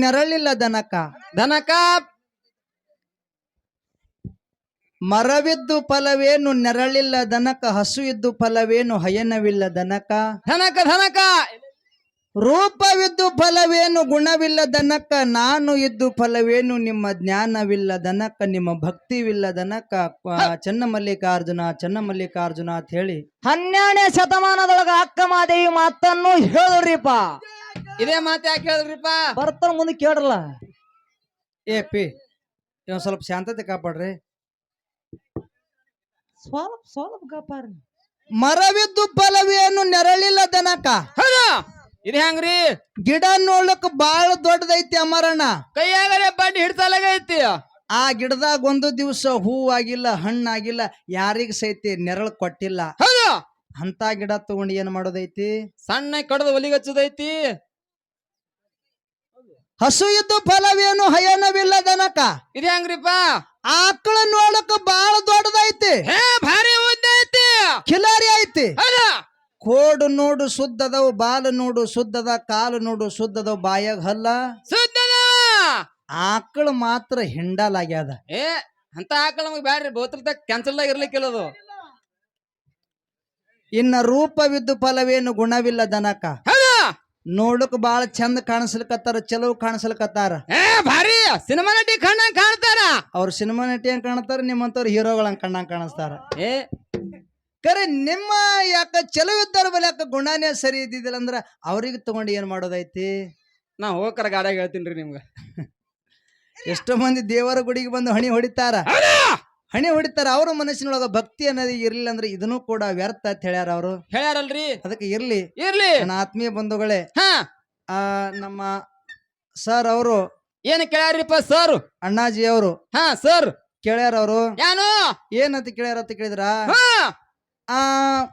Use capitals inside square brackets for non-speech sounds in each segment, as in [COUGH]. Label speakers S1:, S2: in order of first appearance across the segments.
S1: ನೆರಳಿಲ್ಲ ದನಕ.
S2: ದನಕ
S1: ಮರವಿದ್ದು ಫಲವೇನು ನೆರಳಿಲ್ಲ ದನಕ ಹಸು ಇದ್ದು ಫಲವೇನು ಹಯನವಿಲ್ಲ ದನಕ.
S2: ದನಕ ಧನಕ
S1: ರೂಪವಿದ್ದು ಫಲವೇನು ಗುಣವಿಲ್ಲ ದನಕ ನಾನು ಇದ್ದು ಫಲವೇನು ನಿಮ್ಮ ಜ್ಞಾನವಿಲ್ಲ ದನಕ ನಿಮ್ಮ ಭಕ್ತಿವಿಲ್ಲ ದನಕ ಕ- ಚನ್ನಮಲ್ಲಿಕಾರ್ಜುನ ಚನ್ನಮಲ್ಲಿಕಾರ್ಜುನ ಅಂತ ಹೇಳಿ
S3: ಹನ್ನೆರಡನೇ ಶತಮಾನದೊಳಗ ಅಕ್ಕ ಮಾದೇವಿ ಮಾತನ್ನು ಹೇಳಿದ್ರಿಪ್ಪ
S2: ಇದೇ ಮಾತು ಯಾಕೆ ಹೇಳಿದ್ರಿಪ್ಪ?
S3: ಬರ್ತಾರ ಮುಂದೆ ಕೇಳ್ರಲ್ಲ.
S1: ಏ ಪಿ ಇವ್ ಸ್ವಲ್ಪ ಶಾಂತತೆ ಕಾಪಾಡ್ರಿ.
S3: ಸ್ವಲ್ಪ ಸ್ವಲ್ಪ ಕಾಪಾಡ್ರಿ.
S1: ಮರವಿದ್ದು ಫಲವೇನು ನೆರಳಿಲ್ಲ ದನಕ
S2: ಹೌದು? ಇದು ಹೆಂಗ್ರಿ
S1: ಗಿಡ ನೋಡ್ಲಕ್ ಬಾಳ ದೊಡ್ಡದೈತಿ ಅಮರಣ್ಣ.
S2: ಕೈಯಾಗರೆ ಬಡ್ಡಿ ಹಿಡ್ಸಲಾಗೈತಿ
S1: ಆ ಗಿಡದಾಗ ಒಂದು ದಿವಸ ಹೂವಾಗಿಲ್ಲ ಹಣ್ಣಾಗಿಲ್ಲ ಯಾರಿಗ ಸೈತಿ ನೆರಳು ಕೊಟ್ಟಿಲ್ಲ.
S2: ಹೌದು.
S1: ಅಂತ ಗಿಡ ತಗೊಂಡು ಏನ್ ಮಾಡೋದೈತಿ?
S2: ಸಣ್ಣ ಕಡದ ಒಲಿಗಚ್ಚದೈತಿ
S1: ಹಸು ಇದ್ದು ಫಲವೇನು ಹಯನವಿಲ್ಲ ದನಕ
S2: ಇದು ಹೆಂಗ್ರಿಪ್ಪ
S1: ಆಕಳ ನೋಡಕ್ ಬಾಳ ದೊಡ್ಡದೈತಿ
S2: ಹೇ ಭಾರಿ ಉದ್ದ ಐತಿ
S1: ಖಿಲಾರಿ ಐತಿ
S2: ಹೌದು
S1: ಕೋಡು ನೋಡು ಸುದ್ದದವು ಬಾಲ ನೋಡು ಶುದ್ಧದ ಕಾಲು ನೋಡು ಶುದ್ಧದ ಬಾಯಾಗ ಹಲ್ಲ.
S2: ಸುದ್ದದ
S1: ಆಕಳು ಮಾತ್ರ ಹಿಂಡಲಾಗ್ಯಾದ.
S2: ಏ ಅಂತ ಆಕಳ ನಮಗೆ ಬ್ಯಾಡ್ರಿ ಬೋತ್ರದಾಗ ಕ್ಯಾನ್ಸಲ್ ಆಗಿ ಇರ್ಲಿಕ್ಕಿಲ್ಲದು
S1: ಇನ್ನ ರೂಪವಿದ್ದು ಫಲವೇನು ಗುಣವಿಲ್ಲ ದನಕ
S2: ಹೌದು!
S1: ನೋಡಕ್ ಬಾಳ ಚಂದ ಕಾಣಿಸ್ಲಿಕತ್ತಾರ ಚಲೋ ಕಾಣಿಸ್ಲಿಕತ್ತಾರ.
S2: ಏ ಭಾರಿ! ಸಿನಿಮಾ ನಟಿ ಕಣ್ಣ ಕಾಣ್ತಾರ.
S1: ಅವ್ರ ಸಿನಿಮಾ ನಟಿ ಹಂಗ್ ಕಾಣ್ತಾರ ನಿಮ್ಮಂತವ್ರ ಹೀರೋಗಳ ಕಣ್ಣಂಗ್ ಕಾಣಿಸ್ತಾರ.
S2: ಏ
S1: ಕರೆ ನಿಮ್ಮ ಯಾಕ ಚಲೋ ಇದ್ದಾರ ಬಲೆ ಯಾಕ ಗುಣನೇ ಸರಿ ಇದ್ದಿದ್ದಿಲ್ಲ ಅಂದ್ರ ಅವ್ರಿಗೆ ತಗೊಂಡು ಏನ್ ಮಾಡೋದೈತಿ?
S2: ನಾ ಹೋಗಕರ ಗಾಡಿಯಾಗ ಹೇಳ್ತೀನಿ ನಿಮ್ಗ. [LAUGHS]
S1: ಎಷ್ಟೋ ಮಂದಿ ದೇವರ ಗುಡಿಗೆ ಬಂದು ಹಣಿ ಹೊಡಿತಾರ. ಹಣಿ ಹೊಡಿತಾರ. ಅವ್ರ ಮನಸ್ಸಿನೊಳಗ ಭಕ್ತಿ ಅನ್ನೋದು ಇರ್ಲಿಲ್ಲ ಅಂದ್ರೆ ಇದನ್ನು ಕೂಡ ವ್ಯರ್ಥ ಅಂತ ಹೇಳ್ಯಾರ ಅವರು.
S2: ಹೇಳ್ಯಾರಲ್ರಿ?
S1: ಅದಕ್ಕೆ ಇರ್ಲಿ.
S2: ಇರ್ಲಿ.
S1: ನನ್ನ ಆತ್ಮೀಯ ಬಂಧುಗಳೇ
S2: ಹಾ.
S1: ಆ ನಮ್ಮ ಸರ್ ಅವರು
S2: ಏನ್ ಕೇಳ್ಯಾರಿಪ್ಪ ಸರ್?
S1: ಅಣ್ಣಾಜಿ ಅವರು.
S2: ಹಾ ಸರ್.
S1: ಕೇಳ್ಯಾರ ಅವರು.
S2: ಏನು
S1: ಏನಂತ ಕೇಳ್ಯಾರ ಅಂತ ಕೇಳಿದ್ರ?
S2: ಹಾ.
S1: ಆ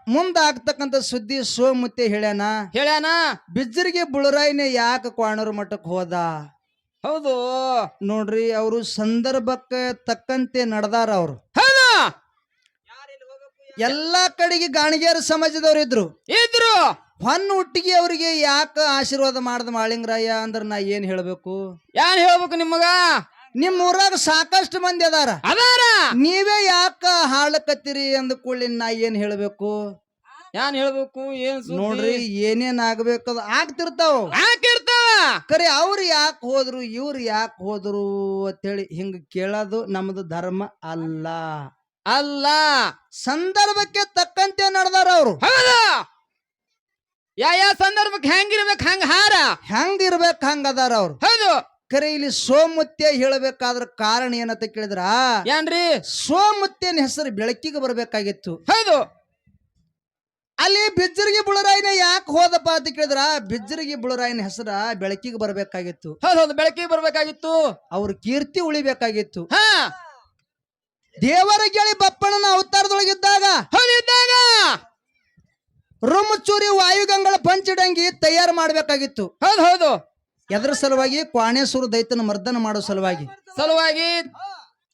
S1: ಮುಂದ ಆಗ್ತಕ್ಕಂತ ಸುದ್ದಿ ಸೋಮುತ್ತೆ ಹೇಳ್ಯಾನ
S2: ಹೇಳ್ಯಾನ?
S1: ಬಿಜ್ಜರಿಗೆ ಬುಳರಾಯಿನೇ ಯಾಕೆ ಕ್ವಾಣರು ಮಠಕ್ಕೆ ಹೋದ?
S2: ಹೌದು.
S1: ನೋಡ್ರಿ ಅವರು ಸಂದರ್ಭಕ್ಕೆ ತಕ್ಕಂತೆ ನಡೆದಾರ ಅವರು.
S2: ಹೌದು.
S1: ಎಲ್ಲಾ ಕಡೆಗೆ ಗಾಣಿಗೇರ ಸಮಾಜದವ್ರು ಇದ್ರು.
S2: ಇದ್ರು.
S1: ಹೊನ್ನ ಹುಟ್ಟಿಗೆ ಅವರಿಗೆ ಯಾಕೆ ಆಶೀರ್ವಾದ ಮಾಡ್ದ ಮಾಳಿಂಗರಾಯ ಅಂದ್ರೆ ನಾ ಏನ್ ಹೇಳ್ಬೇಕು?
S2: ಯಾನ್ ಹೇಳ್ಬೇಕು ನಿಮಗ?
S1: ನಿಮ್ ಊರಾಗ ಸಾಕಷ್ಟು ಮಂದಿ ಅದಾರ.
S2: ಅದಾರ.
S1: ನೀವೇ ಯಾಕ ಹಾಳಕತ್ತೀರಿ ಅಂದ ಕೂಡಲಿ ನಾ ಏನ್ ಹೇಳ್ಬೇಕು?
S2: ಏನ್ ಹೇಳ್ಬೇಕು? ಏನ್?
S1: ನೋಡ್ರಿ ಏನೇನ್ ಆಗ್ಬೇಕದ ಆಗ್ತಿರ್ತಾವ.
S2: ಹಾಕಿರ್ತಾವ
S1: ಕರೆ ಅವ್ರು ಯಾಕೆ ಹೋದ್ರು ಇವ್ರು ಯಾಕೆ ಹೋದ್ರು ಅಂತೇಳಿ ಹಿಂಗ ಕೇಳೋದು ನಮ್ದು ಧರ್ಮ ಅಲ್ಲ.
S2: ಅಲ್ಲ.
S1: ಸಂದರ್ಭಕ್ಕೆ ತಕ್ಕಂತೆ ನಡೆದಾರ ಅವ್ರು.
S2: ಹೌದಾ. ಯಾ ಯಾ ಸಂದರ್ಭಕ್ಕೆ ಹೆಂಗಿರ್ಬೇಕು ಹಂಗ ಹಾರ.
S1: ಹೆಂಗ್ ಇರ್ಬೇಕು ಹಂಗ ಅದಾರ ಅವ್ರು.
S2: ಹೌದು.
S1: ಕರೆ ಇಲ್ಲಿ ಸೋಮುತ್ಯ ಹೇಳಬೇಕಾದ್ರ ಕಾರಣ ಏನಂತ ಕೇಳಿದ್ರ?
S2: ಏನ್ರಿ?
S1: ಸೋಮುತ್ಯನ ಹೆಸರು ಬೆಳಕಿಗೆ ಬರಬೇಕಾಗಿತ್ತು.
S2: ಹೌದು.
S1: ಅಲ್ಲಿ ಬಿಜ್ಜರಿಗೆ ಬುಳರಾಯಿನ ಯಾಕೆ ಹೋದಪ್ಪ ಅಂತ ಕೇಳಿದ್ರ? ಬಿಜ್ಜರಿಗೆ ಬುಳರಾಯಿನ ಹೆಸರ ಬೆಳಕಿಗೆ ಬರಬೇಕಾಗಿತ್ತು.
S2: ಹೌದು ಹೌದು ಬೆಳಕಿಗೆ ಬರಬೇಕಾಗಿತ್ತು.
S1: ಅವ್ರ ಕೀರ್ತಿ ಉಳಿಬೇಕಾಗಿತ್ತು.
S2: ಹಾ.
S1: ದೇವರ ಕೇಳಿ ಬಪ್ಪಣ್ಣನ ಅವತಾರದೊಳಗಿದ್ದಾಗ
S2: ಹೌದು ಇದ್ದಾಗ
S1: ರುಮಚೂರಿ ವಾಯುಗಂಗಳ ಪಂಚಡಂಗಿ ತಯಾರು ಮಾಡಬೇಕಾಗಿತ್ತು.
S2: ಹೌದು ಹೌದು.
S1: ಎದ್ರ ಸಲುವಾಗಿ ಕ್ವಾಣೇಶ್ವರ ದೈತನ ಮರ್ದನ ಮಾಡೋ ಸಲುವಾಗಿ?
S2: ಸಲುವಾಗಿ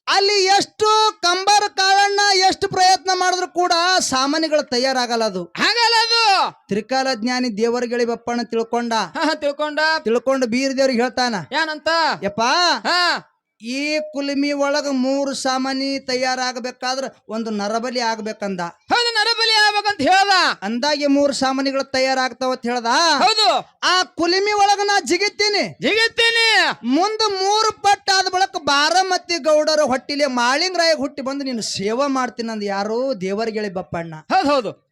S1: ಅಲ್ಲಿ ಎಷ್ಟು ಕಂಬರ ಕಾಳಣ್ಣ ಎಷ್ಟು ಪ್ರಯತ್ನ ಮಾಡಿದ್ರು ಕೂಡ ಸಾಮಾನ್ಯಗಳು ತಯಾರಾಗಲ್ಲ ಅದು.
S2: ಹಾಗಲ್ಲ ಅದು.
S1: ತ್ರಿಕಾಲ ಜ್ಞಾನಿ ದೇವರ ಗೆಳಿ ಬಪ್ಪಣ್ಣ ತಿಳ್ಕೊಂಡ.
S2: ತಿಳ್ಕೊಂಡ.
S1: ತಿಳ್ಕೊಂಡು ಬೀರ್ ದೇವ್ರಿಗೆ ಹೇಳ್ತಾನ.
S2: ಏನಂತ?
S1: ಯಪ್ಪ
S2: ಹಾ.
S1: ಈ ಕುಲ್ಮಿ ಒಳಗೆ ಮೂರು ಸಾಮಾನಿ ತಯಾರಾಗಬೇಕಾದ್ರೆ ಒಂದು ನರಬಲಿ ಆಗ್ಬೇಕಂದ.
S2: ಹೌದು ನರಬಲಿ ಆಗ್ಬೇಕಂತ ಹೇಳ್ದ.
S1: ಅಂದಾಗೆ ಮೂರು ಸಾಮಾನಿಗಳು ತಯಾರಾಗ್ತಾವ ಅಂತ ಹೇಳ್ದ.
S2: ಹೌದು.
S1: ಆ ಕುಲಿಮಿ ಒಳಗ ನಾ ಜಿಗಿತೀನಿ.
S2: ಜಿಗಿತೀನಿ.
S1: ಮುಂದೆ ಮೂರು ಪಟ್ಟ ಆದ ಬಳಕ ಬಾರಮತಿ ಗೌಡರ ಹೊಟ್ಟಿಲೆ ಮಾಳಿಂಗರಾಯ ಹುಟ್ಟಿ ಬಂದು ನೀನು ಸೇವಾ ಮಾಡ್ತೀನಿ ಅಂದ್ ಯಾರು ದೇವರಗೆಳಿ ಬಪ್ಪಣ್ಣ.
S2: ಹೌದು ಹೌದು.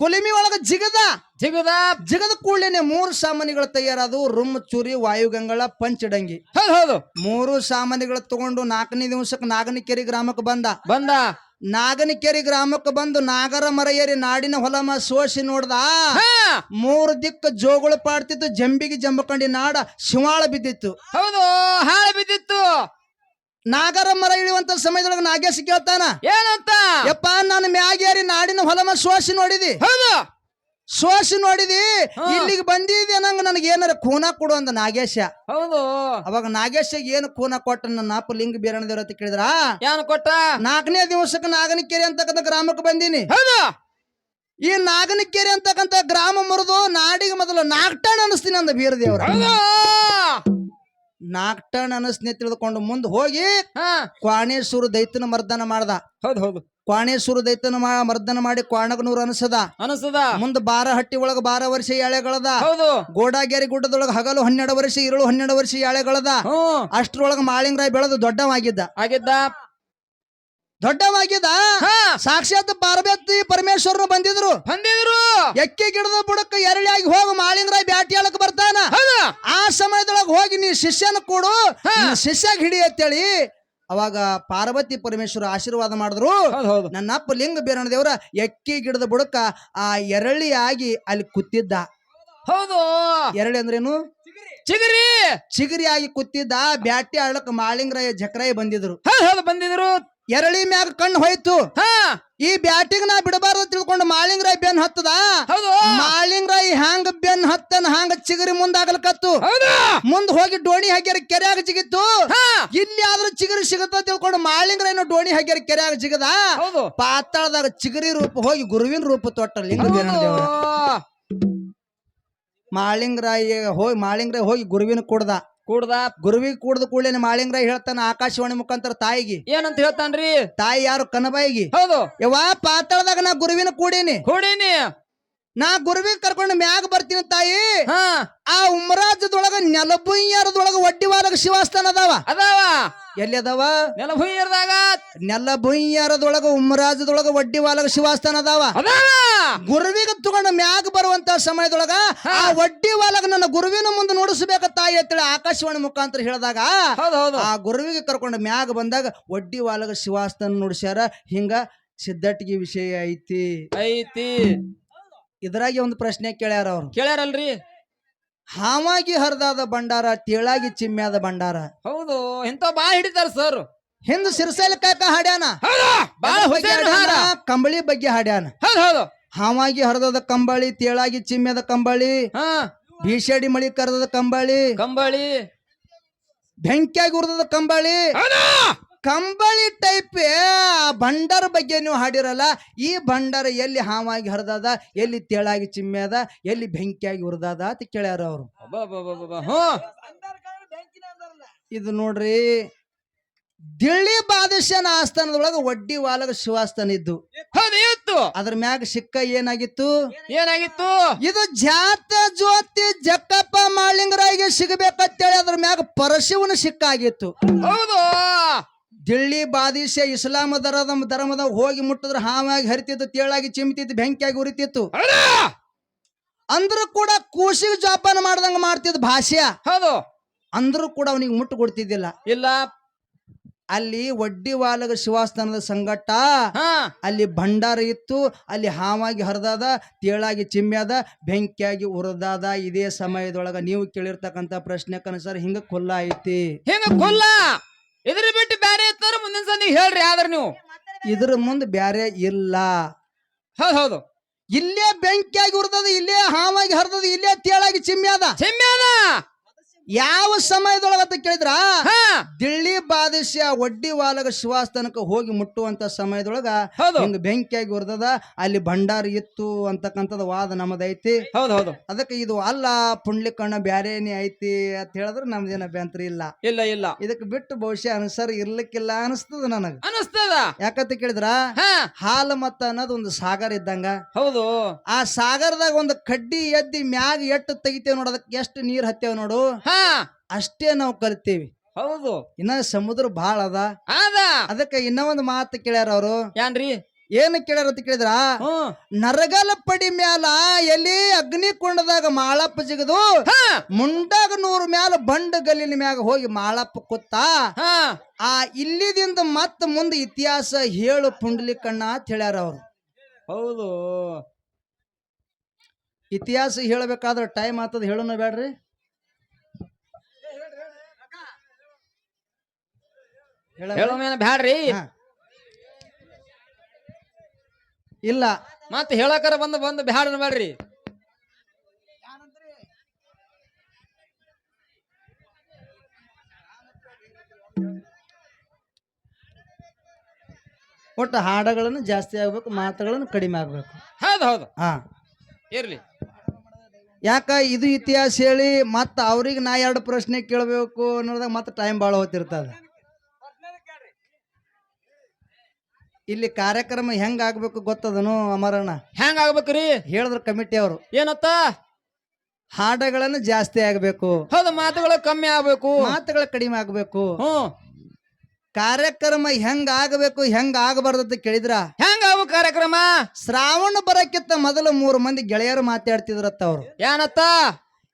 S1: ಕುಲಿಮಿ ಒಳಗ ಜಿಗದ.
S2: ಜಿಗದ.
S1: ಜಿಗದ ಕೂಡಲೇನೆ ಮೂರು ಸಾಮಾನಿಗಳು ತಯಾರಾದವು. ರುಮ್ ಚೂರಿ ವಾಯುಗಂಗಳ ಪಂಚಡಂಗಿ
S2: ಹೌದು ಹೌದು.
S1: ಮೂರು ಸಾಮಾನಿಗಳು ತಗೊಂಡು ನಾಲ್ಕನೇ ದಿವಸಕ್ಕೆ ನಾಗನಕೆರೆ ಗ್ರಾಮಕ್ಕೆ ಬಂದ.
S2: ಬಂದ.
S1: ನಾಗನಕೆರೆ ಗ್ರಾಮಕ್ಕೆ ಬಂದು ನಾಗರ ಮರ ಏರಿ ನಾಡಿನ ಹೊಲಮ ಸೋಸಿ ನೋಡ್ದ. ಮೂರು ದಿಕ್ಕ ಜೋಗುಳು ಪಾಡ್ತಿತ್ತು ಜಂಬಿಗೆ ಜಂಬಕಂಡಿ ನಾಡ ಶಿವಾಳ ಬಿದ್ದಿತ್ತು.
S2: ಹೌದು ಹಾಳ ಬಿದ್ದಿತ್ತು.
S1: ನಾಗರ ಮರ ಇಳಿಯುವಂತ ಸಮಯದೊಳಗೆ ನಾಗೇಶ್ ಕೇಳ್ತಾನ
S2: ಏನಂತ?
S1: ಯಪ್ಪ ನಾನು ಮ್ಯಾಗೇರಿ ನಾಡಿನ ಹೊಲಮ ಸೋಸಿ ನೋಡಿದಿ.
S2: ಹೌದು.
S1: ಸೋಸಿ ನೋಡಿದಿ ಇಲ್ಲಿಗೆ ಬಂದಿದ್ದೆ ನಂಗೆ ನನಗೆ ಏನಾರ ಖೂನ ಕೊಡು ಅಂದ ನಾಗೇಶ.
S2: ಹೌದು.
S1: ಅವಾಗ ನಾಗೇಶ ಏನು ಖೂನ ಕೊಟ್ಟ? ನನ್ನ ನಾಪ ಲಿಂಗ ಬೀರಣದೇವ್ರ ಅಂತ ಕೇಳಿದ್ರ
S2: ಏನು ಕೊಟ್ಟ?
S1: ನಾಲ್ಕನೇ ದಿವಸಕ್ಕೆ ನಾಗನಕೆರೆ ಅಂತಕ್ಕಂಥ ಗ್ರಾಮಕ್ಕೆ ಬಂದೀನಿ.
S2: ಹೌದು.
S1: ಈ ನಾಗನಕೆರೆ ಅಂತಕ್ಕಂಥ ಗ್ರಾಮ ಮುರಿದು ನಾಡಿಗೆ ಮೊದಲು ನಾಗ್ಟಾಣ ಅನಿಸ್ತೀನಿ ಅಂದ ಬೀರದೇವ್ರ.
S2: ಹೌದು
S1: ಟರ್ನ್ ಟನ್ ಅನಸ್ನೆ ತಿಳಿದುಕೊಂಡು ಮುಂದೆ ಹೋಗಿ
S2: ಹಾ.
S1: ಕ್ವಾಣೇಶ್ವರ ದೈತನ ಮರ್ದನ ಮಾಡ್ದ.
S2: ಹೌದು ಹೌದು.
S1: ಕ್ವಾಣೇಶ್ವರ ದೈತನ ಮಾ ಮರ್ದನ ಮಾಡಿ ಕ್ವಾಣಗನೂರು ಅನಸದ.
S2: ಅನಸ್ತದ
S1: ಮುಂದ ಬಾರ ಹಟ್ಟಿ ಒಳಗ ಬಾರ ವರ್ಷ ಎಳೆಗಳದ
S2: ಹೌದು.
S1: ಗೋಡಾಗೇರಿ ಗುಡ್ಡದೊಳಗ ಹಗಲು ಹನ್ನೆರಡು ವರ್ಷ ಇರುಳು ಹನ್ನೆರಡು ವರ್ಷ ಎಳೆಗಳದ
S2: ಹ್ಮ್.
S1: ಅಷ್ಟ್ರೊಳಗ ಮಾಳಿಂಗರಾಯ್ ಬೆಳೆದು ದೊಡ್ಡವಾಗಿದ್ದ.
S2: ಆಗಿದ್ದ.
S1: ದೊಡ್ಡವಾಗಿದ್ದ
S2: ಹಾ.
S1: ಸಾಕ್ಷಾತ್ ಪಾರ್ವತಿ ಪರಮೇಶ್ವರನು ಬಂದಿದ್ರು.
S2: ಬಂದಿದ್ರು.
S1: ಎಕ್ಕೆ ಗಿಡದ ಬುಡಕ್ಕೆ ಎರಳಿಯಾಗಿ ಹೋಗಿ ಮಾಳಿಂಗರಾಯ್ ಬ್ಯಾಟಿ ಹೇಳಕ್ ಬರ್ತಾನ.
S2: ಹೌದು.
S1: ಆ ಸಮಯದೊಳಗ ಹೋಗಿ ನೀ ಶಿಷ್ಯನ ಕೊಡು. ಶಿಷ್ಯಾಗ ಹಿಡಿ ಅಂತೇಳಿ ಅವಾಗ ಪಾರ್ವತಿ ಪರಮೇಶ್ವರ ಆಶೀರ್ವಾದ ಮಾಡಿದ್ರು.
S2: ಹೌದು
S1: ನನ್ನಪ್ಪ ಲಿಂಗ ಬೇರಣ ದೇವರ ಎಕ್ಕಿ ಗಿಡದ ಬುಡಕ ಆ ಎರಳಿ ಆಗಿ ಅಲ್ಲಿ ಕುತ್ತಿದ್ದ.
S2: ಹೌದು.
S1: ಎರಳಿ ಅಂದ್ರೇನು?
S2: ಚಿಗರಿ.
S1: ಚಿಗರಿ ಆಗಿ ಕುತ್ತಿದ್ದ. ಬ್ಯಾಟಿ ಆಳಕ್ ಮಾಳಿಂಗರಾಯ ಜಕ್ರಾಯಿ ಬಂದಿದ್ರು.
S2: ಬಂದಿದ್ರು.
S1: ಎರಳಿ ಮ್ಯಾಗ ಕಣ್ಣು ಹೋಯ್ತು.
S2: ಹಾ.
S1: ಈ ಬ್ಯಾಟಿಂಗ್ ನಾ ಬಿಡಬಾರ್ದು ತಿಳ್ಕೊಂಡು ಮಾಳಿಂಗರಾಯ್ ಬೆನ್ ಹತ್ತದ?
S2: ಹೌದು.
S1: ಮಾಳಿಂಗರಾಯ್ ಹ್ಯಾಂಗ ಬೆನ್ ಹತ್ತನ ಹ್ಯಾಂಗ ಚಿಗರಿ ಮುಂದಾಗಲ್ಕತ್ತು ಮುಂದ್ ಹೋಗಿ ಡೋಣಿ ಹಾಕ್ಯಾರ ಕೆರೆಯಾಗ ಜಿಗಿತ್ತು?
S2: ಹಾ.
S1: ಇಲ್ಲಿ ಆದ್ರೂ ಚಿಗರಿ ಸಿಗತ್ತ ತಿಳ್ಕೊಂಡು ಮಾಳಿಂಗರಾಯನ ಡೋಣಿ ಹಾಕ್ಯಾರ ಕೆರೆಯಾಗ ಜಿಗದ? ಪಾತಾಳದಾಗ ಚಿಗರಿ ರೂಪ ಹೋಗಿ ಗುರುವಿನ ರೂಪ ತೊಟ್ಟ ಲಿಂಗ ಮಾಳಿಂಗರಾಯ ಹೋಗಿ ಮಾಳಿಂಗರಾಯ ಹೋಗಿ ಗುರುವಿನ ಕುಡ್ದ.
S2: ಕೂಡ್ದ
S1: ಗುರುವಿಗೆ ಕುಡ್ದ ಕೂಡಲೇ ಮಾಳಿಂಗ್ರ ಹೇಳ್ತಾನ ಆಕಾಶವಾಣಿ ಮುಖಾಂತರ ತಾಯಿಗೆ.
S2: ಏನಂತ ಹೇಳ್ತಾನ್ರಿ?
S1: ತಾಯಿ ಯಾರು ಕನಬಾಯಿಗೆ?
S2: ಹೌದು.
S1: ಯವ್ವ ಪಾತಾಳದಾಗ ನಾ ಗುರುವಿನ ಕೂಡಿನಿ.
S2: ಕೂಡೀನಿ.
S1: ನಾ ಗುರುವಿಗೆ ಕರ್ಕೊಂಡು ಮ್ಯಾಗ ಬರ್ತೀನಿ ತಾಯಿ.
S2: ಹಾ.
S1: ಆ ಉಮರಾಜದೊಳಗ ಒಡ್ಡಿ ಒಡ್ಡಿವಾಲಗ ಶಿವಸ್ಥಾನ ಅದಾವ.
S2: ಅದಾವ.
S1: ಎಲ್ಲಿ ಅದಾವ?
S2: ನೆಲಭುಯ್ಯರದಾಗ.
S1: ನೆಲಭುಯ್ಯರದೊಳಗ ಉಮರಾಜದೊಳಗ ಒಡ್ಡಿವಾಲಗ ಶಿವಸ್ಥಾನ ಅದಾವ.
S2: ಅದಾವ.
S1: ಗುರುವಿಗೆ ತಗೊಂಡ ಮ್ಯಾಗ ಬರುವಂತ ಸಮಯದೊಳಗ ಆ ಒಡ್ಡಿ ವಾಲಗ ನನ್ನ ಗುರುವಿನ ಮುಂದೆ ನೋಡಿಸ್ಬೇಕ ತಾಯಿ ಅಂತೇಳಿ ಆಕಾಶವಾಣಿ ಮುಖಾಂತರ ಹೇಳಿದಾಗ
S2: ಹೌದು ಹೌದು.
S1: ಆ ಗುರುವಿಗೆ ಕರ್ಕೊಂಡು ಮ್ಯಾಗ ಬಂದಾಗ ಒಡ್ಡಿ ವಾಲಗ ಶಿವಾಸ್ತನ ನೋಡಿಸ್ಯಾರ. ಹಿಂಗ ಸಿದ್ದಟ್ಟಿಗೆ ವಿಷಯ ಐತಿ.
S2: ಐತಿ.
S1: ಇದ್ರಾಗೆ ಒಂದು ಪ್ರಶ್ನೆ ಕೇಳ್ಯಾರ ಅವ್ರು.
S2: ಕೇಳ್ಯಾರಲ್ರಿ?
S1: ಹಾವಾಗಿ ಹರಿದಾದ ಭಂಡಾರ ತೇಳಾಗಿ ಚಿಮ್ಮ್ಯಾದ ಭಂಡಾರ.
S2: ಹೌದು ಇಂತ ಬಾ ಹಿಡಿತಾರ ಸರ್.
S1: ಹಿಂದ ಸಿರ್ಸೈಲ ಕಾಕ ಹಾಡ್ಯಾನ?
S2: ಬಾಳ ಹಾರ
S1: ಕಂಬಳಿ ಬಗ್ಗೆ ಹಾಡ್ಯಾನ?
S2: ಹೌದು ಹೌದು.
S1: ಹಾವಾಗಿ ಹರಿದದ ಕಂಬಳಿ ತೇಳಾಗಿ ಚಿಮ್ಮ್ಯಾದ ಕಂಬಳಿ
S2: ಹಾ.
S1: ಭೀಷಡಿ ಮಳಿ ಕರೆದದ ಕಂಬಳಿ
S2: ಕಂಬಳಿ.
S1: ಬೆಂಕಿಯಾಗಿ ಉರಿದದ ಕಂಬಳಿ ಕಂಬಳಿ ಟೈಪ್ ಭಂಡಾರ ಬಗ್ಗೆ ನೀವು ಹಾಡಿರಲ್ಲ ಈ ಭಂಡಾರ ಎಲ್ಲಿ ಹಾವಾಗಿ ಹರಿದದ ಎಲ್ಲಿ ತೇಳಾಗಿ ಅದ ಎಲ್ಲಿ ಬೆಂಕಿಯಾಗಿ ಉರಿದದ ಅಂತ ಕೇಳ್ಯಾರ ಅವರು. ಇದು ನೋಡ್ರಿ ದಿಳ್ಳಿ ಬಾದಶನ ಆಸ್ಥಾನದೊಳಗ ಒಡ್ಡಿ ವಾಲದ ಶಿವಾಸ್ಥಾನ ಇದ್ದು.
S2: ಇತ್ತು.
S1: ಅದ್ರ ಮ್ಯಾಗ ಸಿಕ್ಕ ಏನಾಗಿತ್ತು?
S2: ಏನಾಗಿತ್ತು?
S1: ಇದು ಜಾತ ಜ್ಯೋತಿ ಜಕ್ಕಪ್ಪ ಮಾಳಿಂಗರಾಗಿ ಸಿಗಬೇಕಂತೇಳಿ ಅದ್ರ ಮ್ಯಾಗ ಪರಶಿವನ ಸಿಕ್ಕಾಗಿತ್ತು.
S2: ಹೌದು.
S1: ದಿಳ್ಳಿ ಬಾದಿಶ ಇಸ್ಲಾಮ ದರದ ಧರ್ಮದ ಹೋಗಿ ಮುಟ್ಟಿದ್ರೆ ಹಾವಾಗಿ ಹರಿತಿತ್ತು ತೇಳಾಗಿ ಚಿಮ್ತಿತ್ತು ಬೆಂಕಿಯಾಗಿ ಉರಿತಿತ್ತು. ಅಂದ್ರೂ ಕೂಡ ಕೂಸಿಗೆ ಜೋಪಾನ ಮಾಡ್ದಂಗ ಮಾಡ್ತಿದ್ ಭಾಷೆ
S2: ಹೌದು.
S1: ಅಂದ್ರೂ ಕೂಡ ಅವನಿಗೆ ಮುಟ್ಟು ಕೊಡ್ತಿದ್ದಿಲ್ಲ.
S2: ಇಲ್ಲ.
S1: ಅಲ್ಲಿ ಒಡ್ಡಿ ವಾಲಗ ಶಿವಾಸ್ಥಾನದ ಸಂಗಟ
S2: ಹಾ.
S1: ಅಲ್ಲಿ ಭಂಡಾರ ಇತ್ತು ಅಲ್ಲಿ ಹಾವಾಗಿ ಹರಿದಾದ ತೇಳಾಗಿ ಚಿಮ್ಮ್ಯಾದ ಬೆಂಕಿಯಾಗಿ ಉರದಾದ ಇದೇ ಸಮಯದೊಳಗ ನೀವು ಕೇಳಿರ್ತಕ್ಕಂಥ ಕನಸರ್ ಹಿಂಗ ಕೊಲ್ಲ ಐತಿ.
S2: ಹಿಂಗ ಕೊಲ್ಲ? ಇದ್ರ ಬಿಟ್ಟು ಬ್ಯಾರೆ ಇತ್ತಾರ ಮುಂದಿನ ಸಂದಿಗೆ ಹೇಳ್ರಿ ಆದ್ರ ನೀವು.
S1: ಇದ್ರ ಮುಂದೆ ಬ್ಯಾರೆ ಇಲ್ಲ.
S2: ಹೌದು ಹೌದು.
S1: ಇಲ್ಲೇ ಬೆಂಕಿಯಾಗಿ ಉರಿದದ ಇಲ್ಲೇ ಹಾವಾಗಿ ಹರಿದದ ಇಲ್ಲೇ ತೇಳಾಗಿ ಚಿಮ್ಮಿ ಅದ.
S2: ಚಿಮ್ಮ್ಯಾದ
S1: ಯಾವ ಸಮಯದೊಳಗ ಅಂತ ಕೇಳಿದ್ರ? ದಿಳ್ಳಿ ಬಾದಶ್ಯ ಒಡ್ಡಿ ವಾಲಗ ಶಿವಾಸ್ತನಕ್ಕೆ ಹೋಗಿ ಮುಟ್ಟುವಂತ ಸಮಯದೊಳಗ ಹಿಂಗ ಬೆಂಕಿಯಾಗಿ ಉರ್ದದ ಅಲ್ಲಿ ಭಂಡಾರ ಇತ್ತು ಅಂತಕ್ಕಂಥದ್ದು ವಾದ ನಮ್ಮದೈತಿ
S2: ಹೌದೌದು ಹೌದು.
S1: ಅದಕ್ಕೆ ಇದು ಅಲ್ಲ ಪುಂಡ್ಲಿಕಣ್ಣ ಬ್ಯಾರೇನೆ ಐತಿ ಅಂತ ಹೇಳಿದ್ರೆ ನಮ್ದೇನ ಅಭ್ಯಂತರ ಇಲ್ಲ.
S2: ಇಲ್ಲ ಇಲ್ಲ.
S1: ಇದಕ್ಕೆ ಬಿಟ್ಟು ಬಹುಶಃ ಅನುಸಾರ ಇರ್ಲಿಕ್ಕಿಲ್ಲ ಅನಿಸ್ತದ ನನಗ.
S2: ಅನಸ್ತದ.
S1: ಯಾಕಂತ ಕೇಳಿದ್ರ?
S2: ಹಾಲ
S1: ಹಾಲು ಮತ್ತ ಅನ್ನೋದು ಒಂದು ಸಾಗರ ಇದ್ದಂಗ.
S2: ಹೌದು.
S1: ಆ ಸಾಗರದಾಗ ಒಂದು ಕಡ್ಡಿ ಎದ್ದಿ ಮ್ಯಾಗ ಎಟ್ಟು ತೆಗಿತೇವ್ ನೋಡೋದಕ್ಕೆ ಎಷ್ಟು ನೀರ್ ಹತ್ತೇವ್ ನೋಡು.
S2: ಹಾ.
S1: ಅಷ್ಟೇ ನಾವು ಕಲಿತೀವಿ.
S2: ಹೌದು.
S1: ಇನ್ನ ಸಮುದ್ರ ಬಹಳ ಅದ.
S2: ಅದ
S1: ಅದಕ್ಕೆ ಇನ್ನ ಒಂದು ಮಾತು ಕೇಳ್ಯಾರ ಅವರು.
S2: ಏನ್ರಿ?
S1: ಏನು ಕೇಳ್ಯಾರ ಅಂತ ಕೇಳಿದ್ರ? ನರಗಲ ಪಡಿ ಮ್ಯಾಲ ಎಲ್ಲಿ ಅಗ್ನಿ ಕುಂಡದಾಗ ಮಾಳಪ್ಪ ಜಿಗದು. ಮುಂಡಾಗ ನೂರು ಮ್ಯಾಲ ಬಂಡ ಗಲ್ಲಿನ ಮ್ಯಾಗ ಹೋಗಿ ಮಾಳಪ್ಪ ಕುತ್ತ
S2: ಹಾ.
S1: ಆ ಇಲ್ಲಿದಿಂದ ಮತ್ತ ಮುಂದೆ ಇತಿಹಾಸ ಹೇಳು ಪುಂಡ್ಲಿಕಣ್ಣ ಅಂತ ಹೇಳ್ಯಾರ ಅವರು.
S2: ಹೌದು.
S1: ಇತಿಹಾಸ ಹೇಳಬೇಕಾದ್ರೆ ಟೈಮ್ ಆತದ ಹೇಳೋಣ ಬೇಡ್ರಿ ಹೇಳ-
S2: ಹೇಳೋ ಮೇಲೆ ಬ್ಯಾಡ್ರಿ.
S1: ಇಲ್ಲ.
S2: ಮತ್ತೆ ಹೇಳಕರ ಬಂದು ಬಂದು ಬ್ಯಾಡ ಬ್ಯಾಡ್ರಿ.
S1: ಒಟ್ಟು ಹಾಡಗಳನ್ನು ಜಾಸ್ತಿ ಆಗ್ಬೇಕು ಮಾತುಗಳನ್ನು ಕಡಿಮೆ ಆಗ್ಬೇಕು.
S2: ಹೌದು ಹೌದು.
S1: ಹಾ.
S2: ಇರ್ಲಿ.
S1: ಯಾಕ ಇದು ಇತಿಹಾಸ ಹೇಳಿ ಮತ್ತ ಅವ್ರಿಗೆ ನಾ ಎರಡು ಪ್ರಶ್ನೆ ಕೇಳಬೇಕು ಅನ್ನೋದಾಗ ಮತ್ತೆ ಟೈಮ್ ಭಾಳ ಹೋಗ್ತಿರ್ತದ ಇಲ್ಲಿ ಕಾರ್ಯಕ್ರಮ ಹೆಂಗ್ ಆಗ್ಬೇಕು ಗೊತ್ತದನು ಅಮರಣ್ಣ?
S2: ಹೆಂಗ್ ಆಗ್ಬೇಕ್ರಿ?
S1: ಹೇಳಿದ್ರು ಕಮಿಟಿ ಅವರು.
S2: ಏನತ್ತ?
S1: ಹಾಡಗಳನ್ನು ಜಾಸ್ತಿ ಆಗ್ಬೇಕು.
S2: ಹೌದು ಮಾತುಗಳು ಕಮ್ಮಿ ಆಗ್ಬೇಕು.
S1: ಮಾತುಗಳು ಕಡಿಮೆ ಆಗ್ಬೇಕು.
S2: ಹ್ಮ್
S1: ಕಾರ್ಯಕ್ರಮ ಹೆಂಗ್ ಆಗಬೇಕು ಹೆಂಗ್ ಆಗಬಾರ್ದು ಅಂತ ಕೇಳಿದ್ರ?
S2: ಹೆಂಗ ಕಾರ್ಯಕ್ರಮ?
S1: ಶ್ರಾವಣ ಬರಕ್ಕಿಂತ ಮೊದಲು ಮೂರು ಮಂದಿ ಗೆಳೆಯರು ಮಾತಾಡ್ತಿದ್ರತ್ತ ಅವ್ರು.
S2: ಏನತ್ತ?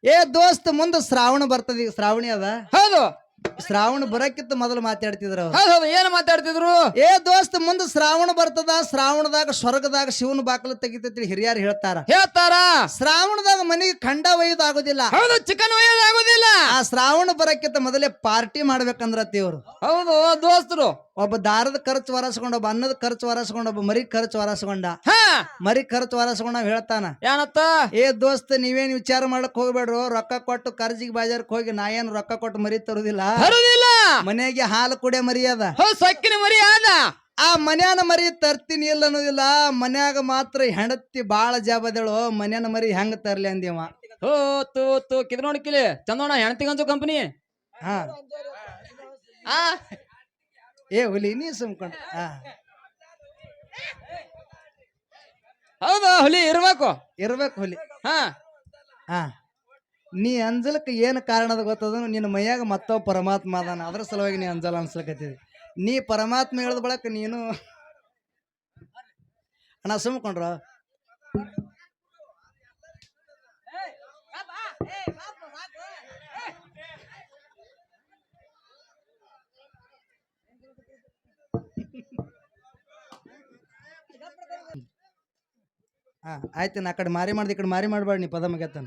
S1: ಏ ದೋಸ್ತ್ ಮುಂದೆ ಶ್ರಾವಣ ಬರ್ತದ ಈಗ ಶ್ರಾವಣಿ ಅದ.
S2: ಹೌದು.
S1: ಶ್ರಾವಣ ಬರಕ್ಕಿಂತ ಮೊದಲು ಮಾತಾಡ್ತಿದ್ರು
S2: ಹೌದು ಏನ್ ಮಾತಾಡ್ತಿದ್ರು?
S1: ಏ ದೋಸ್ತ್ ಮುಂದ ಶ್ರಾವಣ ಬರ್ತದ ಶ್ರಾವಣದಾಗ ಸ್ವರ್ಗದಾಗ ಶಿವನ ಬಾಕಲು ತೆಗಿತೈತಿ ಹಿರಿಯರು ಹೇಳ್ತಾರ.
S2: ಹೇಳ್ತಾರ?
S1: ಶ್ರಾವಣದಾಗ ಮನೆಗೆ ಖಂಡ ಒಯ್ಯೋದು ಆಗುದಿಲ್ಲ.
S2: ಹೌದು ಚಿಕನ್ ಒಯ್ಯೋದು ಆಗುದಿಲ್ಲ.
S1: ಆ ಶ್ರಾವಣ ಬರಕ್ಕಿಂತ ಮೊದಲೇ ಪಾರ್ಟಿ ಮಾಡ್ಬೇಕಂದ್ರ ಇವ್ರು.
S2: ಹೌದು ದೋಸ್ತರು.
S1: ಒಬ್ಬ ದಾರದ ಖರ್ಚು ವರಸ್ಕೊಂಡ ಒಬ್ಬ ಅನ್ನದ ಖರ್ಚು ವರಸ್ಕೊಂಡ ಒಬ್ಬ ಮರಿ ಖರ್ಚು ವರಸ್ಕೊಂಡ.
S2: ಹಾ.
S1: ಮರಿ ಖರ್ಚು ವರಸ್ಕೊಂಡ ಅವ್ ಹೇಳ್ತಾನ.
S2: ಏನತ್ತ?
S1: ಏ ದೋಸ್ತ ನೀವೇನ್ ವಿಚಾರ ಮಾಡಕ್ ಹೋಗ್ಬೇಡ್ರು? ರೊಕ್ಕ ಕೊಟ್ಟು ಕರ್ಜಿಗೆ ಬಾಜಾರ್ಕ್ ಹೋಗಿ ನಾ ಏನ್ ರೊಕ್ಕ ಕೊಟ್ಟು ಮರಿ ತರುದಿಲ್ಲ? ಮನೆಗೆ ಹಾಲು ಕುಡೆ ಮರಿ ಅದ.
S2: ಸಕ್ಕಿನ ಮರಿ ಆದ.
S1: ಆ ಮನ್ಯಾನ ಮರಿ ತರ್ತೀನಿ ಇಲ್ಲ ಅನ್ನೋದಿಲ್ಲ. ಮನ್ಯಾಗ ಮಾತ್ರ ಹೆಂಡತಿ ಬಾಳ ಜಾಬದಳು ಮನ್ಯಾನ ಮರಿ ಹೆಂಗ ತರ್ಲಿ ಅಂದಿವ
S2: ಹೋ ತೋ ತೋ. ಕಿದ್ ನೋಡ್ಕಿಲಿ ಚಂದೋಣ ಹೆಂಡತಿಗಂಜು ಕಂಪನಿ
S1: ಹಾ.
S2: ಆ.
S1: ಏ ಹುಲಿ ನೀ ಸುಮ್ಕೊಂಡ. ಹಾ.
S2: ಹೌದು ಹುಲಿ ಇರ್ಬೇಕು.
S1: ಇರ್ಬೇಕು ಹುಲಿ.
S2: ಹಾ.
S1: ಹಾ. ನೀ ಅಂಜಲಕ್ ಏನು ಕಾರಣದ ಗೊತ್ತದ ನಿನ್ನ ಮೈಯಾಗ ಮತ್ತೊಬ್ಬ ಪರಮಾತ್ಮ ಅದಾನ. ಅದ್ರ ಸಲುವಾಗಿ ನೀ ಅಂಜಲ ಅನ್ಸ್ಲಕತ್ತಿದಿ. ನೀ ಪರಮಾತ್ಮ ಹೇಳಿದ ಬಳಕ ನೀನು ಅಣ್ಣ ಸುಮ್ಕೊಂಡ್ರ. ಹಾ ಆಯ್ತು ನಾ ಕಡೆ ಮಾರಿ ಮಾಡ್ದೆ ಈ ಕಡೆ ಮಾರಿ ಮಾಡಬೇಡ ನೀ ಪದ ಮುಗ್ಯಾತಾನ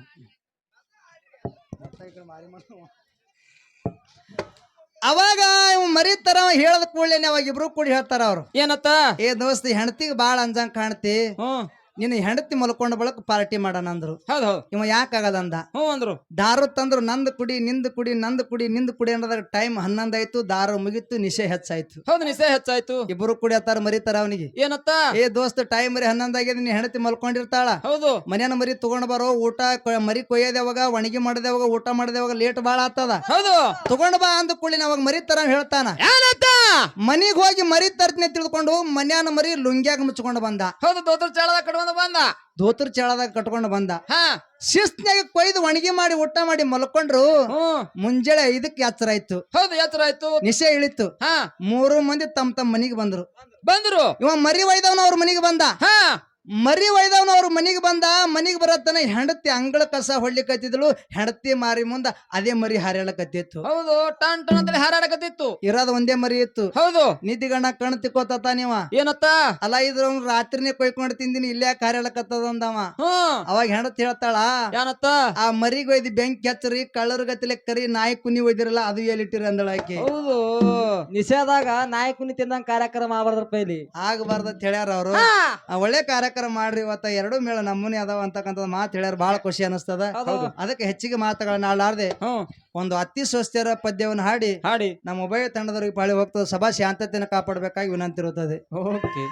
S1: ಅವಾಗ ಇವ್ ಮರಿತಾರ ಹೇಳದ ಕೂಡಲೇ ಅವಾಗ ಇಬ್ರು ಕೂಡಿ ಹೇಳ್ತಾರ ಅವ್ರು.
S2: ಏನತ್ತ?
S1: ಏ ದೋಸ್ತಿ ಹೆಂಡತಿಗೆ ಬಾಳ ಅಂಜಂಗ್ ಕಾಣ್ತಿ.
S2: ಹ್ಮ್.
S1: ನಿನ್ನ ಹೆಂಡತಿ ಮಲ್ಕೊಂಡ ಬಳಕ ಪಾರ್ಟಿ ಮಾಡೋಣ ಅಂದ್ರು.
S2: ಹೌದು ಹೌದು.
S1: ಇವ ಯಾಕಾಗದ ಅಂದ
S2: ಹ್ಞೂ ಅಂದ್ರು.
S1: ದಾರು ತಂದ್ರು ನಂದ್ ಕುಡಿ ನಿಂದ್ ಕುಡಿ ನಂದ್ ಕುಡಿ ನಿಂದ್ ಕುಡಿ ಅನ್ನೋದಾಗ ಟೈಮ್ ಹನ್ನೊಂದಾಯ್ತು ದಾರು ಮುಗಿತು ನಿಶೆ ಹೆಚ್ಚಾಯ್ತು.
S2: ಹೌದು ನಿಸೆ ಹೆಚ್ಚಾಯ್ತು.
S1: ಇಬ್ರು ಕುಡಿಯತ್ತಾರ ಮರಿತಾರ ಅವನಿಗೆ.
S2: ಏನತ್ತ?
S1: ಏ ದೋಸ್ತ ಟೈಮ್ ಮರಿ ಹನ್ನೊಂದ್ ನಿನ್ನ ಹೆಂಡತಿ ಮಲ್ಕೊಂಡಿರ್ತಾಳ.
S2: ಹೌದು.
S1: ಮನೇನ ಮರಿ ತಗೊಂಡ್ ಬರೋ ಊಟ ಕೊ- ಮರಿ ಕೊಯ್ಯದೇವಾಗ ಒಣಗಿ ಮಾಡದೇವಾಗ ಊಟ ಮಾಡದೇವಾಗ ಲೇಟ್ ಬಾಳ ಆಗ್ತದ
S2: ಹೌದು.
S1: ತಗೊಂಡ್ ಬಾ ಅಂದ ಕೂಡಲೇ ಅವಾಗ ಮರಿ ತರ ಹೇಳ್ತಾನ.
S2: ಏನತ್ತ?
S1: ಮನಿಗ್ ಹೋಗಿ ಮರಿ ತರ್ತನೆ ತಿಳ್ಕೊಂಡು ಮನ್ಯಾನ ಮರಿ ಲುಂಗ್ಯಾಗ ಮುಚ್ಕೊಂಡು ಬಂದ.
S2: ಹೌದು ದೋತ್ರ ಚಾಳದ ಕಟ್ಕೊಂಡ್ ಬಂದ?
S1: ಧೋತ್ರ ಚಳದಾಗ ಕಟ್ಕೊಂಡು ಬಂದ.
S2: ಹಾ.
S1: ಶಿಸ್ತಿನಾಗ ಕೊಯ್ದು ಒಣಗಿ ಮಾಡಿ ಊಟ ಮಾಡಿ ಮಲ್ಕೊಂಡ್ರು ಮುಂಜಾನೆ ಐದಕ್ಕೆ ಎಚ್ಚರ ಆಯ್ತು.
S2: ಹೌದು ಎಚ್ಚರ ಆಯ್ತು.
S1: ನಿಶೆ ಇಳಿತು.
S2: ಹಾ.
S1: ಮೂರು ಮಂದಿ ತಮ್ಮ ತಮ್ಮ ಮನೆಗೆ ಬಂದ್ರು.
S2: ಬಂದ್ರು.
S1: ಇವ ಮರಿ ಒಯ್ದವನ ಅವ್ರ ಮನಿಗೆ ಬಂದ.
S2: ಹಾ.
S1: ಮರಿ ಒಯ್ದವನು ಅವ್ರ ಮನೆಗೆ ಬಂದ ಮನೆಗೆ ಬರತ್ತನ ಹೆಂಡತಿ ಅಂಗಳ ಕಸ ಹೊಡ್ಲಿಕತ್ತಿದ್ಳು ಹೆಂಡತಿ ಮಾರಿ ಮುಂದ ಅದೇ ಮರಿ ಹಾರಾಡಕತ್ತಿತ್ತು.
S2: ಹೌದು ಟನ್ ಟನ್ ಅಂತ ಹಾರಾಡಕತ್ತಿತ್ತು.
S1: ಇರೋದ್ ಒಂದೇ ಮರಿ ಇತ್ತು.
S2: ಹೌದು.
S1: ನಿಧಿಗಣ್ಣ ಕಣ್ ತಿಕ್ಕೋತ ನೀವ?
S2: ಏನತ್ತ?
S1: ಅಲ್ಲ ಇದ್ರ ರಾತ್ರಿನೇ ಕೊಯ್ಕೊಂಡ್ ತಿಂದಿನಿ ಇಲ್ಲೇ ಕಾರ್ಯಾಳಕತ್ತದ ಅಂದವ ಅವಾಗ ಹೆಂಡತಿ ಹೇಳ್ತಾಳ
S2: ಏನತ್ತ?
S1: ಆ ಮರಿಗ್ ಒಯ್ದು ಬೆಂಕಿ ಹಚ್ಚರಿ ಕಳ್ಳರ್ ಗತಿಲೆ ಕರಿ ನಾಯಿ ಕುನಿ ಒಯ್ದಿರಲ್ಲ ಅದು ಎಲ್ಲಿಟ್ಟಿರಿ ಅಂದಳಾಕಿ
S2: ಹೌದು.
S3: ನಿಷೇಧಾಗ ನಾಯಿ ಕುನಿ ತಿಂದಂಗ ಕಾರ್ಯಕ್ರಮ ಆಗ್ಬಾರ್ದ್ರಪ್ಪ ಪೈಲಿ
S1: ಆಗಬಾರ್ದ ಅಂತ ಹೇಳ್ಯಾರ ಅವರು. ಒಳ್ಳೆ ಕಾರ್ಯಕ್ರಮ ಮಾಡ್ರಿ ಇವತ್ತ ಎರಡು ಮೇಳ ನಮ್ಮನೆ ಅದಾವ ಅಂತಕ್ಕಂಥದ್ದು ಮಾತು ಹೇಳ್ಯಾರ ಬಹಳ ಖುಷಿ ಅನಿಸ್ತದ. ಅದಕ್ಕೆ ಹೆಚ್ಚಿಗೆ ಮಾತುಗಳನ್ನ ಆಡಾರ್ದೆ ಒಂದು ಅತಿ ಸ್ವಸ್ಥರ ಪದ್ಯವನ್ನು ಹಾಡಿ
S2: ಹಾಡಿ.
S1: ನಮ್ಮ ಉಭಯ ತಂಡದವರಿಗೆ ಪಾಳಿ ಹೋಗ್ತದೆ ಸಭಾ ಶಾಂತತೆಯನ್ನು ಕಾಪಾಡಬೇಕಾಗಿ ವಿನಂತಿ ಇರುತ್ತದೆ
S2: ಓಕೆ.